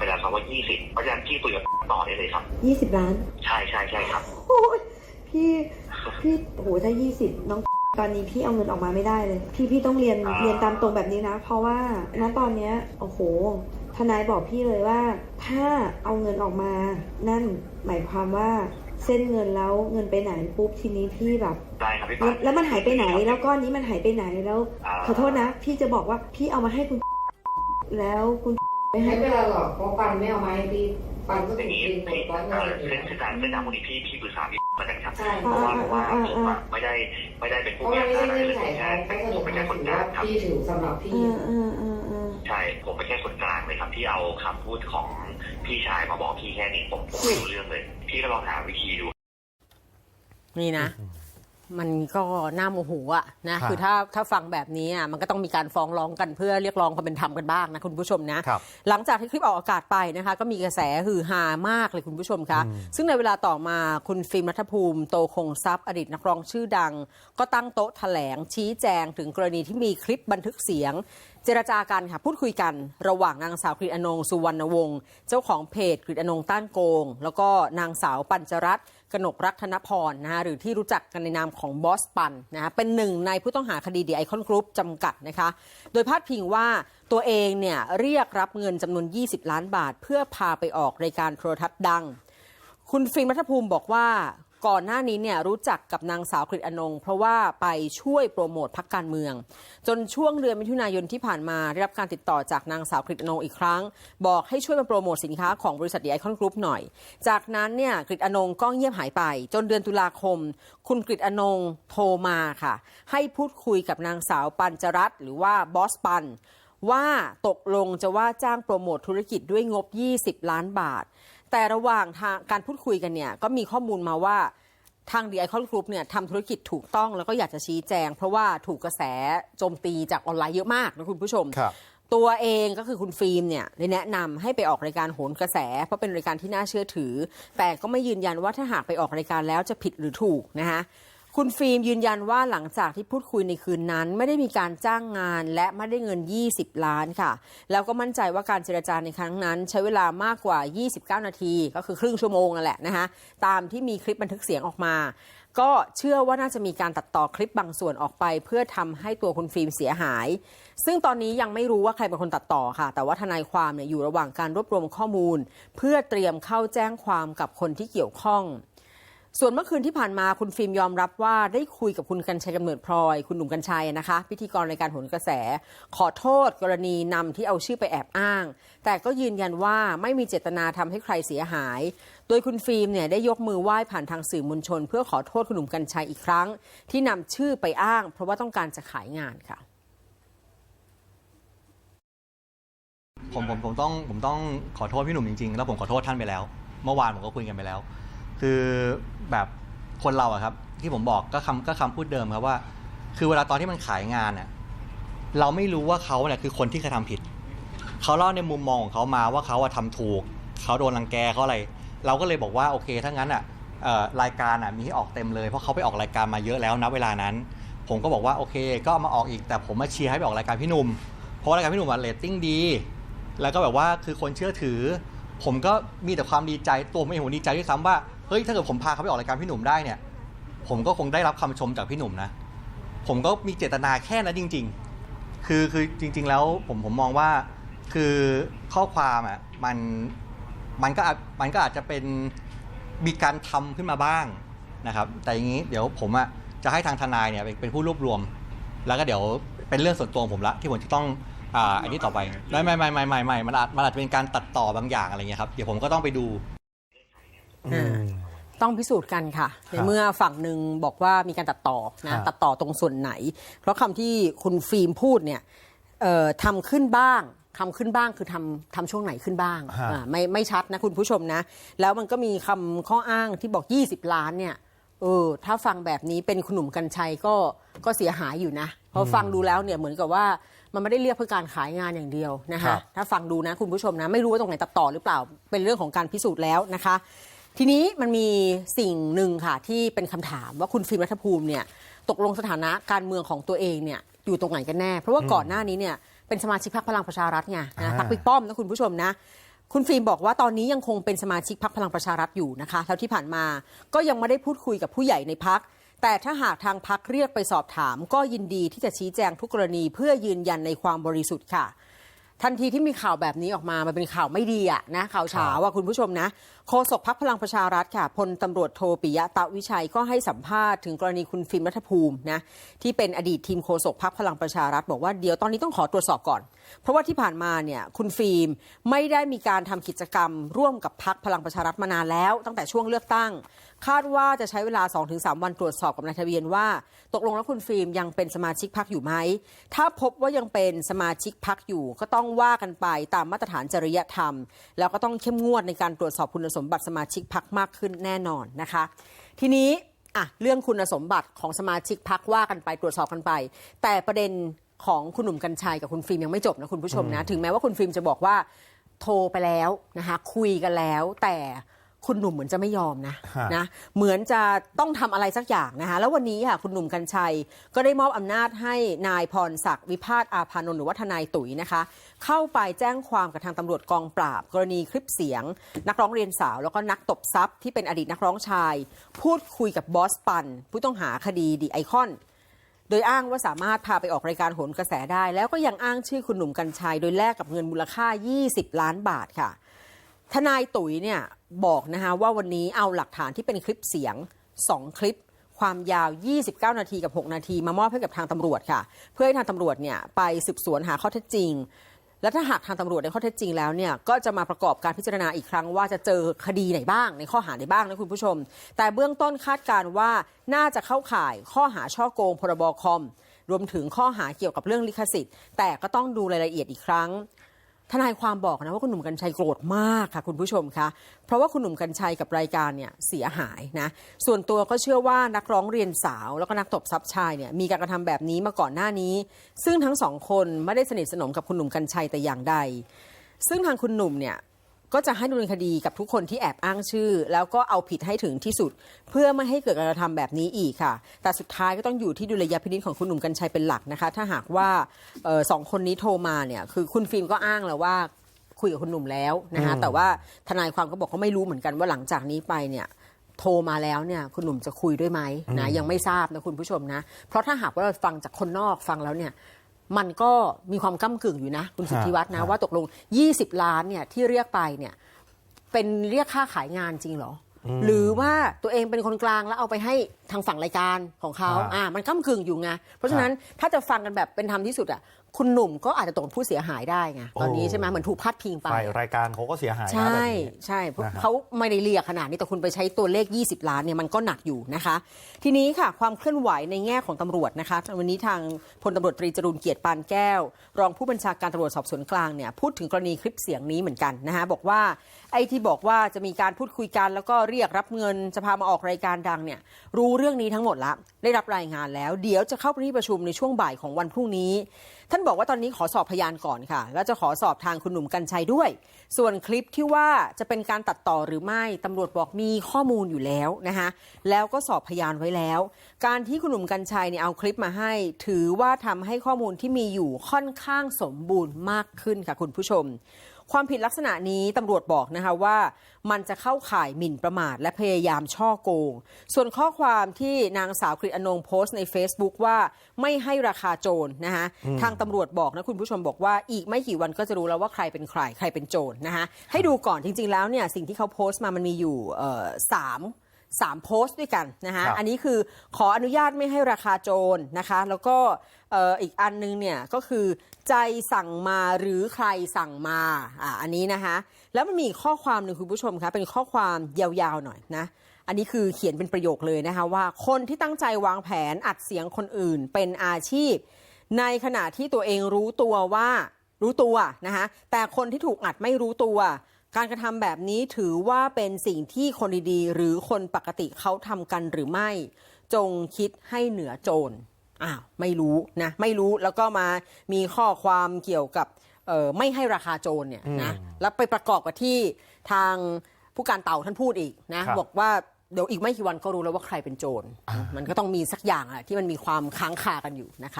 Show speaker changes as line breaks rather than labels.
ไปแล้วครับว่า 20 เพราะฉะนั้นพี่คุยกับต่อได้เลยครับ
ยี่สิบล้าน
ใช่ใช่ใช่ครับ
โอ้ยพี่พี่โหถ้ายี่สิบน้องตอนนี้พี่เอาเงินออกมาไม่ได้เลย พี่พี่ต้องเรียน
อ่า
เรียนตามตรงแบบนี้นะ เพราะว่าณตอนเนี้ยโอ้โห ทนายบอกพี่เลยว่า ถ้าเอาเงินออกมา นั่นหมายความว่าเส้นเงินแล้วเงินไปไหนปุ๊บทีนี้พี่แบบ
ได้ครับพี่
แล้ว
ปา
แล้วมันหายไปไหนแล้วก้อนนี้มันหายไปไหนแล้ว
อ่า
ขอโทษนะ พี่จะบอกว่าพี่เอามาให้คุณ แล้วคุณ ไม่ให้
ไม่เป็นไรหรอกเพราะปันไม่เอามาให้พี่ปันก็
อ
ถู
ย่ากงนี้
กินหม
พี่
ดร้อย
เอ่
เงิ
อน
อยู่
เส้น
แล้ว
เส้นทางเส้นทางมูลนิธิพี่ปรึกษาพี่แล้วกันครับ
ใช่
เพราะว่าเพราะว่าผมอะไม่ได้ไม่ได้เป็น
เพ
ผู้
ราะ
มี
ว่า
อำ
ไม่
นาจ
ใช่
อะไร
เงื่อน
เลย
ไข
ใช่
เขาไม่สนุก
ผมเป็นแค่คนก
ถือ
ลา
ว่าง
ครับ
พี่ถือสำหรับ
เอ
พี่
อเออเออเออ
ใช่ผมเป็นแค่คนกลางเลยครับที่เอาคำพูดของพี่ชายมาบอกพี่แค่นี้ผมผมไม่รู้เรื่องเลย พี่ก็ลองหาวิธีดู
นี่นะ มันก็น่าโมโหอะนะ
ครับ
คือถ้าถ้าฟังแบบนี้อะมันก็ต้องมีการฟ้องร้องกันเพื่อเรียกร้องความเป็นธรรมกันบ้างนะคุณผู้ชมนะ
ครับ
หลังจากที่คลิปออกอากาศไปนะคะ ก็มีกระแสฮือฮามากเลยคุณผู้ชมคะ
อืม
ซึ่งในเวลาต่อมาคุณฟิล์มรัฐภูมิโตคงทรัพย์อดีตนักร้องชื่อดัง ก็ตั้งโต๊ะแถลงชี้แจงถึงกรณีที่มีคลิปบันทึกเสียง เจรจากันค่ะพูดคุยกันระหว่างนางสาวกฤษอนงสุวรรณวงศ์เจ้าของเพจกฤษอนงต้านโกง แล้วก็นางสาวปัญจรัตน์ กนกรักธนพรนะฮะหรือที่รู้จักกันในนามของบอสปันนะฮะเป็นหนึ่งในผู้ต้องหาคดีดีไอคอนกรุ๊ปจำกัดนะคะ โดยพาดพิงว่าตัวเองเนี่ยเรียกรับเงินจำนวน 20 ล้านบาท เพื่อพาไปออกรายการโทรทัศน์ดัง คุณฟิล์มรัฐภูมิบอกว่า ก่อนหน้านี้เนี่ยรู้จักกับนางสาวกฤษอนง เพราะว่าไปช่วยโปรโมทพักการเมือง จนช่วงเดือนมิถุนายนที่ผ่านมาได้รับการติดต่อจากนางสาวกฤษอนงอีกครั้ง บอกให้ช่วยมาโปรโมทสินค้าของบริษัทดีไอคอนกรุ๊ปหน่อย จากนั้นเนี่ยกฤษอนงก็เงียบหายไป จนเดือนตุลาคม คุณกฤษอนงโทรมาค่ะ ให้พูดคุยกับนางสาวปัญจรัตหรือว่าบอสปันว่าตกลงจะว่าจ้างโปรโมทธุรกิจด้วยงบ 20 ล้านบาท แต่ระหว่างทางการพูดคุยกันเนี่ยก็มีข้อมูลมาว่าทางดีไอคอนกรุ๊ปเนี่ยทำธุรกิจถูกต้องแล้วก็อยากจะชี้แจง เพราะว่าถูกกระแสโจมตีจากออนไลน์เยอะมากนะคุณผู้ชม
ครับ
ตัวเองก็คือคุณฟิล์มเนี่ยได้แนะนำให้ไปออกรายการโหนกระแส เพราะเป็นรายการที่น่าเชื่อถือ แต่ก็ไม่ยืนยันว่าถ้าหากไปออกรายการแล้วจะผิดหรือถูกนะคะ คุณฟิล์มยืนยันว่าหลังจากที่พูดคุยในคืนนั้น ไม่ได้มีการจ้างงานและไม่ได้เงิน 20 ล้านค่ะ แล้วก็มั่นใจว่าการเจรจาในครั้งนั้น ใช้เวลามากกว่า 29 นาที ก็คือครึ่งชั่วโมงนั่นแหละนะคะตามที่มีคลิปบันทึกเสียงออกมา ก็เชื่อว่าน่าจะมีการตัดต่อคลิปบางส่วนออกไป เพื่อทำให้ตัวคุณฟิล์มเสียหาย ซึ่งตอนนี้ยังไม่รู้ว่าใครเป็นคนตัดต่อค่ะ แต่ว่าทนายความเนี่ยอยู่ระหว่างการรวบรวมข้อมูล เพื่อเตรียมเข้าแจ้งความกับคนที่เกี่ยวข้อง ส่วนเมื่อคืนที่ผ่านมาคุณฟิล์มยอมรับว่าได้คุยกับคุณกัญชัยกำเนิดพลอย คุณหนุ่มกัญชัยนะคะ พิธีกรรายการโหนกระแส ขอโทษกรณีนำที่เอาชื่อไปแอบอ้าง แต่ก็ยืนยันว่าไม่มีเจตนาทำให้ใครเสียหาย โดยคุณฟิล์มเนี่ยได้ยกมือไหว้ผ่านทางสื่อมวลชน เพื่อขอโทษคุณหนุ่มกัญชัยอีกครั้ง ที่นำชื่อไปอ้าง เพราะว่าต้องการจะขายงานค่ะ
ผมผมผมต้องผมต้องขอโทษพี่หนุ่มจริงๆ แล้วผมขอโทษท่านไปแล้ว เมื่อวานผมก็คุยกันไปแล้ว คือ แบบคนเราอะครับ ที่ผมบอกก็คำก็คำพูดเดิมครับว่า คือเวลาตอนที่มันขายงานอะเราไม่รู้ว่าเขาเนี่ยคือคนที่กระทำผิดเขาเล่าในมุมมองของเขามาว่าเขาอะทำถูกเขาโดนรังแกเขาอะไร เราก็เลยบอกว่าโอเคถ้างั้นอะรายการอะมีให้ออกเต็มเลยเพราะเขาไปออกรายการมาเยอะแล้วนะเวลานั้น ผมก็บอกว่าโอเค ก็เอามาออกอีกแต่ผมมาเชียร์ให้ไปออกรายการพี่หนุ่มเพราะรายการพี่หนุ่มอะเรตติ้งดี แล้วก็แบบว่าคือคนเชื่อถือ ผมก็มีแต่ความดีใจตัวผมเองผมดีใจด้วยซ้ำว่า เฮ้ยถ้าเกิดผมพาเขาไปออกรายการพี่หนุ่มได้เนี่ย ผมก็คงได้รับคำชมจากพี่หนุ่มนะ ผมก็มีเจตนาแค่นั้นจริง ๆ คือคือจริง ๆ แล้วผมผมมองว่าคือข้อความอะมันมันก็มันก็อาจจะเป็นมีการทำขึ้นมาบ้างนะครับ แต่อย่างนี้เดี๋ยวผมอะจะให้ทางทนายเนี่ยเป็นผู้รวบรวม แล้วก็เดี๋ยวเป็นเรื่องส่วนตัวของผมละที่ผมจะต้องอ่าอันนี้ต่อไปไม่ไม่ไม่ไม่ไม่ม่มันอาจมันอาจจะเป็นการตัดต่อบางอย่างอะไรเงี้ยครับเดี๋ยวผมก็ต้องไปดู
ต้องพิสูจน์กันค่ะ ใน
ครับ
เมื่อฝั่งหนึ่งบอกว่ามีการตัดต่อ
ครั
นะ
บ
ตัดต่อตรงส่วนไหน เพราะคำที่คุณฟิล์มพูดเนี่ยเอ่อทำขึ้นบ้างทำขึ้นบ้างคือทำทำช่วงไหนขึ้นบ้าง
ฮะ
อ่าไม่ไม่ชัดนะคุณผู้ชมนะ แล้วมันก็มีคำข้ออ้างที่บอก 20 ล้านเนี่ยเออถ้าฟังแบบนี้เป็นคุณหนุ่มกัญชัยก็ก็เสียหายอยู่นะเพราะฟังดูแล้วเนี่ยเหมือนกับว่ามันไม่ได้เรียกเพื่อการขายงานอย่างเดียวนะ
ครั
คะ
บ
ถ้าฟังดูนะคุณผู้ชมนะ ไม่รู้ว่าตรงไหนตัดต่อหรือเปล่าเป็นเรื่องของการพิสูจน์แล้วนะคะ ทีนี้มันมีสิ่งหนึ่งค่ะที่เป็นคำถามว่าคุณฟิล์มรัฐภูมิเนี่ยตกลงสถานะการเมืองของตัวเองเนี่ยอยู่ตรงไหนกันแน่ เพราะว่าก่อนหน้านี้เนี่ยเป็นสมาชิกพรรคพลังประชารัฐไงนะ
อ่า
พรรคบิ๊กป้อมนะคุณผู้ชมนะ คุณฟิล์มบอกว่าตอนนี้ยังคงเป็นสมาชิกพักพลังประชารัฐอยู่นะคะแล้วที่ผ่านมาก็ยังไม่ได้พูดคุยกับผู้ใหญ่ในพักแต่ถ้าหากทางพักเรียกไปสอบถาม ก็ยินดีที่จะชี้แจงทุกกรณีเพื่อยืนยันในความบริสุทธิ์ค่ะ ทันทีที่มีข่าวแบบนี้ออกมา มันเป็นข่าวไม่ดีอะนะข่าวเฉาว่าคุณผู้ชมนะโฆษกพักพลังประชารัฐค่ะพลตำรวจโทปิยะตะวิชัยก็ให้สัมภาษณ์ถึงกรณีคุณฟิล์มรัฐภูมินะที่เป็นอดีตทีมโฆษกพักพลังประชารัฐบอกว่าเดี๋ยวตอนนี้ต้องขอตรวจสอบก่อน เพราะว่าที่ผ่านมาเนี่ยคุณฟิล์มไม่ได้มีการทำกิจกรรม ร่วมกับพักพลังประชารัฐมานานแล้ว ตั้งแต่ช่วงเลือกตั้ง คาดว่าจะใช้เวลา 2-3 วันตรวจสอบกับนายทะเบียนว่า ตกลงแล้วคุณฟิล์มยังเป็นสมาชิกพักอยู่ไหมถ้าพบว่ายังเป็นสมาชิกพักอยู่ก็ต้องว่ากันไปตามมาตรฐานจริยธรรม แล้วก็ต้องเข้มงวดในการตรวจสอบคุณสมบัติสมาชิกพักมากขึ้นแน่นอนนะคะ ทีนี้อะเรื่องคุณสมบัติของสมาชิกพักว่ากันไปตรวจสอบกันไป แต่ประเด็นของคุณหนุ่มกัญชัยกับคุณฟิล์มยังไม่จบนะคุณผู้ชมนะ ถึงแม้ว่าคุณฟิล์มจะบอกว่าโทรไปแล้วนะคะคุยกันแล้วแต่ คุณหนุ่มเหมือนจะไม่ยอมนะ
ฮะ
นะเหมือนจะต้องทำอะไรสักอย่างนะคะแล้ววันนี้ค่ะคุณหนุ่มกัญชัย ก็ได้มอบอำนาจให้นายพรศักดิ์วิพาทอาพานนท์หรือว่าทนายตุ๋ยนะคะ เข้าไปแจ้งความกับทางตำรวจกองปราบ กรณีคลิปเสียง นักร้องเรียนสาว แล้วก็นักตบทรัพย์ที่เป็นอดีตนักร้องชาย พูดคุยกับบอสปัน ผู้ต้องหาคดีดีไอคอน โดยอ้างว่าสามารถพาไปออกรายการโหนกระแสได้ แล้วก็ยังอ้างชื่อคุณหนุ่มกัญชัย โดยแลกกับเงินมูลค่า 20 ล้านบาทค่ะ ทนายตุ๋ยเนี่ยบอกนะคะว่าวันนี้เอาหลักฐานที่เป็นคลิปเสียง 2 คลิป ความยาว 29 นาทีกับ 6 นาที มามอบให้กับทางตำรวจค่ะ เพื่อให้ทางตำรวจเนี่ยไปสืบสวนหาข้อเท็จจริง และถ้าหากทางตำรวจได้ข้อเท็จจริงแล้วเนี่ยก็จะมาประกอบการพิจารณาอีกครั้งว่าจะเจอคดีไหนบ้างในข้อหาไหนบ้างนะคุณผู้ชม แต่เบื้องต้นคาดการณ์ว่าน่าจะเข้าข่ายข้อหาช่อโกงพรบคอมรวมถึงข้อหาเกี่ยวกับเรื่องลิขสิทธิ์ แต่ก็ต้องดูรายละเอียดอีกครั้ง ทนายความบอกนะว่าคุณหนุ่มกัญชัยโกรธมากค่ะคุณผู้ชมคะเพราะว่าคุณหนุ่มกัญชัยกับรายการเนี่ยเสียหายนะส่วนตัวก็เชื่อว่านักร้องเรียนสาว แล้วก็นักตบซับชายเนี่ยมีการกระทำแบบนี้มาก่อนหน้านี้ ซึ่งทั้งสองคนไม่ได้สนิทสนมกับคุณหนุ่มกัญชัยแต่อย่างใด ซึ่งทางคุณหนุ่มเนี่ย ก็จะให้ดำเนินคดีกับทุกคนที่แอบอ้างชื่อ แล้วก็เอาผิดให้ถึงที่สุด เพื่อไม่ให้เกิดการกระทำแบบนี้อีกค่ะ แต่สุดท้ายก็ต้องอยู่ที่ดุลยพินิจของคุณหนุ่มกัญชัยเป็นหลักนะคะ ถ้าหากว่าเอ่อสองคนนี้โทรมาเนี่ยคือคุณฟิล์มก็อ้างแล้วว่าคุยกับคุณหนุ่มแล้วนะคะแต่ว่าทนายความก็บอกเขาไม่รู้เหมือนกันว่าหลังจากนี้ไปเนี่ยโทรมาแล้วเนี่ยคุณหนุ่มจะคุยด้วยไหมนะยังไม่ทราบนะคุณผู้ชมนะ เพราะถ้าหากว่าเราฟังจากคนนอกฟังแล้วเนี่ย มันก็มีความก้ากึ่งอยู่นะ คุณสุทธิวัฒน์นะ
ฮะ
ว่าตกลง 20 ล้านเนี่ยที่เรียกไปเนี่ยเป็นเรียกค่าขายงานจริงเหรออหรือว่าตัวเองเป็นคนกลางแล้วเอาไปให้ทางฝั่งรายการของเขา
ฮะ
อ่ามันก้ากึ่งอยู่ไงเพราะฉะนั้นถ้าจะฟังกันแบบเป็นธรรมที่สุดอะ คุณหนุ่มก็อาจจะตกเป็นผู้เสียหายได้ไงตอนนี้
โอ้
ใช่ไหมเหมือนถูกพาดพิงไป
ฝ่ายรายการเขาก็เสียหายนะ
ใช่
แบบนี้
ใช่เพราะ
นะฮะ
เขาไม่ได้เรียกขนาดนี้แต่คุณไปใช้ตัวเลข 20 ล้านเนี่ยมันก็หนักอยู่นะคะ ทีนี้ค่ะความเคลื่อนไหวในแง่ของตำรวจนะคะวันนี้ทางพลตำรวจตรีจรูนเกียรติปานแก้ว รองผู้บัญชาการตำรวจสอบสวนกลางเนี่ยพูดถึงกรณีคลิปเสียงนี้เหมือนกันนะคะบอกว่าไอ้ที่บอกว่าจะมีการพูดคุยกัน แล้วก็เรียกรับเงินจะพามาออกรายการดังเนี่ยรู้เรื่องนี้ทั้งหมดละได้รับรายงานแล้ว เดี๋ยวจะเข้าไปที่ประชุมในช่วงบ่ายของวันพรุ่งนี้ ท่านบอกว่าตอนนี้ขอสอบพยานก่อนค่ะ แล้วจะขอสอบทางคุณหนุ่มกัญชัยด้วย ส่วนคลิปที่ว่าจะเป็นการตัดต่อหรือไม่ตำรวจบอกมีข้อมูลอยู่แล้วนะคะแล้วก็สอบพยานไว้แล้ว การที่คุณหนุ่มกัญชัยเนี่ยเอาคลิปมาให้ ถือว่าทำให้ข้อมูลที่มีอยู่ค่อนข้างสมบูรณ์มากขึ้นค่ะคุณผู้ชม ความผิดลักษณะนี้ตำรวจบอกนะคะว่ามันจะเข้าข่ายหมิ่นประมาทและพยายามช่อโกง ส่วนข้อความที่นางสาวกฤษอนงโพสต์ใน Facebook ว่าไม่ให้ราคาโจรนะคะทางตำรวจบอกนะคุณผู้ชมบอกว่าอีกไม่กี่วันก็จะรู้แล้วว่าใครเป็นใครใครเป็นโจรนะคะให้ดูก่อนจริง ๆ แล้วเนี่ยสิ่งที่เขาโพสต์มามันมีอยู่เอ่อสาม สามโพสต์ด้วยกันนะคะ
ครับ
อันนี้คือขออนุญาตไม่ให้ราคาโจรนะคะ แล้วก็เอ่ออีกอันนึงเนี่ยก็คือใจสั่งมาหรือใครสั่งมาอ่าอันนี้นะคะแล้วมันมีอีกข้อความหนึ่งคุณผู้ชมคะเป็นข้อความยาวๆหน่อยนะอันนี้คือเขียนเป็นประโยคเลยนะคะว่าคนที่ตั้งใจวางแผนอัดเสียงคนอื่นเป็นอาชีพ ในขณะที่ตัวเองรู้ตัวว่ารู้ตัวนะคะแต่คนที่ถูกอัดไม่รู้ตัว การกระทำแบบนี้ถือว่าเป็นสิ่งที่คนดีๆ หรือคนปกติเขาทำกันหรือไม่ จงคิดให้เหนือโจรอ้าวไม่รู้นะไม่รู้แล้วก็มามีข้อความเกี่ยวกับเอ่อไม่ให้ราคาโจรเนี่ยนะแล้วไปประกอบกับที่ทางผู้การเต่าท่านพูดอีกนะครับบอกว่าเดี๋ยวอีกไม่กี่วันก็รู้แล้วว่าใครเป็นโจร มันก็ต้องมีสักอย่างอะที่มันมีความค้างคากันอยู่นะคะ